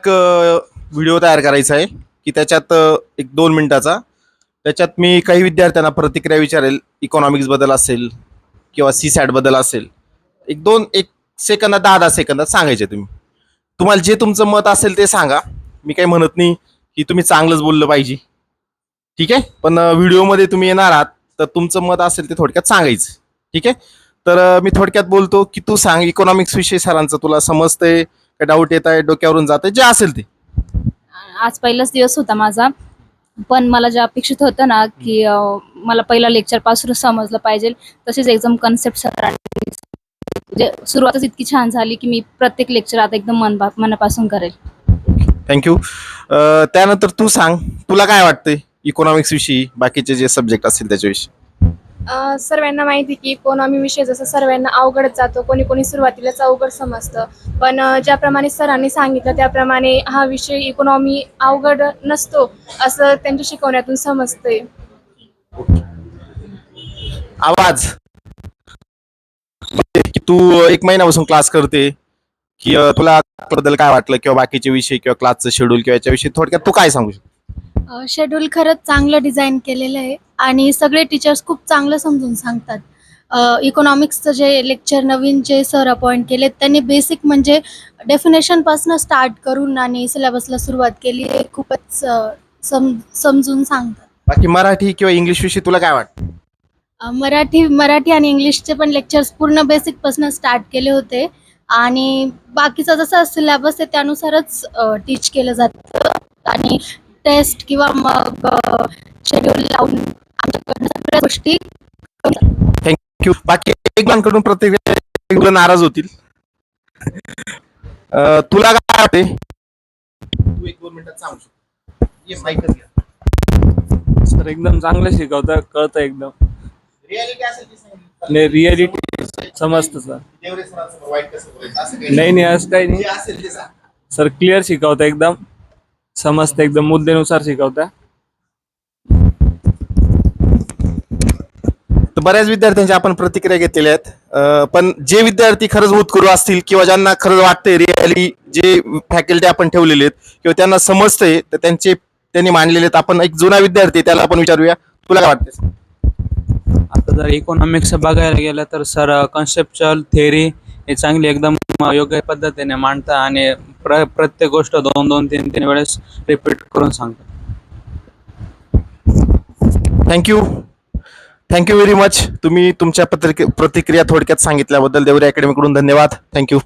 एक व्हिडिओ तयार करायचा आहे की त्याच्यात एक दोन मिनिटाचा. त्याच्यात मी काही विद्यार्थ्यांना प्रतिक्रिया विचारेल इकॉनॉमिक्सबद्दल असेल किंवा सी सॅटबद्दल असेल. एक दोन एक सेकंदात दहा दहा सेकंदात सांगायचे तुम्ही. तुम्हाला जे तुमचं मत असेल ते सांगा. मी काही म्हणत नाही की तुम्ही चांगलंच बोललं पाहिजे. ठीक आहे? पण व्हिडिओमध्ये तुम्ही येणार आहात तर तुमचं मत असेल ते थोडक्यात सांगायचं. ठीक आहे? तर मी थोडक्यात बोलतो की तू सांग इकॉनॉमिक्स विषय सरांचं तुला समजतंय काय डाऊट येत आहे डोक्यावरून जात आहे जे असेल ते. आज पहिलाच दिवस होता माझा. पण मला जे अपेक्षित होतं ना की अं, मला पहिला लेक्चर पासूनच समजलं पाहिजे. तसेच एक्झाम कन्सेप्ट सरांनी म्हणजे सुरुवातच इतकी छान झाली की मी प्रत्येक लेक्चर आता एकदम मन मनापासून करेल. थँक्यू त्यानंतर तू सांग तुला काय वाटतंय इकॉनॉमिक्स विषयी बाकीचे जे सब्जेक्ट असतील त्याच्याविषयी? अ, सर्वांना माहिती की इकॉनॉमी विषय जसं सर्वांना अवघडच जातो कोणी कोणी सुरुवातीलाच अवघड समजतं. पण अ, ज्याप्रमाणे सरांनी सांगितलं त्याप्रमाणे हा विषय इकॉनॉमी अवघड नसतो असं त्यांच्या शिकवण्यातून समजतंय. आवाज. की तू एक महिन्यापासून क्लास करते की अ, तुला बद्दल काय वाटलं किंवा बाकीचे विषय किंवा क्लासचं शेड्यूल किंवा याच्याविषयी थोडक्यात तू काय सांगू शकतो? शेड्यूल खरंच चांगलं डिझाईन केलेलं आहे. आणि सगळे टीचर्स खूप चांगलं समजून सांगतात. इकॉनॉमिक्सचं जे लेक्चर नवीन जे सर अपॉइंट केले त्यांनी बेसिक म्हणजे डेफिनेशनपासून स्टार्ट करून आणि सिलेबसला सुरुवात केली आहे खूपच सम समजून सांगतात. बाकी मराठी किंवा इंग्लिश विषयी तुला काय वाटतं? मराठी मराठी आणि इंग्लिशचे पण लेक्चर्स पूर्ण बेसिकपासून स्टार्ट केले होते. आणि बाकीचा जसा सिलेबस आहे त्यानुसारच टीच केलं जातं. आणि टेस्ट किंवा मग शेड्यूल लावून सगळ्या गोष्टी थँक्यू बाकी एक जणांकडून प्रत्येक नाराज होतील. तुला काय वाटते तू एक दोन मिनिटात सांगू शकतो. सर एकदम चांगलं शिकवतं कळतं एकदम. असेल सांगितली. नाही रिअलिटी समजतं सर. देवरे सरांसमोर वाईट कसं बोलायचं? असं काही नाही नाही असं काही जे नाही असेल ते सांग. सर क्लिअर शिकवतं एकदम. समजतं एकदम. मुद्द्यानुसार शिकवतं. तर बऱ्याच विद्यार्थ्यांच्या आपण प्रतिक्रिया घेतलेल्या आहेत. पण जे विद्यार्थी खरंच उत्कृष्ट असतील किंवा ज्यांना खरंच वाटतंय रिअली जे फॅकल्टी आपण ठेवलेले आहेत किंवा त्यांना समजतंय तर त्यांचे त्यांनी मांडलेले आहेत. आपण एक जुना विद्यार्थी त्याला आपण विचारूया. तुला काय वाटतं आता जर इकॉनॉमिक्स बघायला गेलं तर सर कन्सेप्च्युअल थेअरी हे चांगली एकदम योग्य पद्धतीने मांडता आणि प्र प्रत्येक गोष्ट दोन दोन तीन तीन वेळेस रिपीट करून सांगतात थँक्यू थँक्यू व्हेरी मच तुम्ही तुमच्या पत्रिके प्रतिक्रिया थोडक्यात सांगितल्याबद्दल देवरे अकॅडमीकडून धन्यवाद. थँक्यू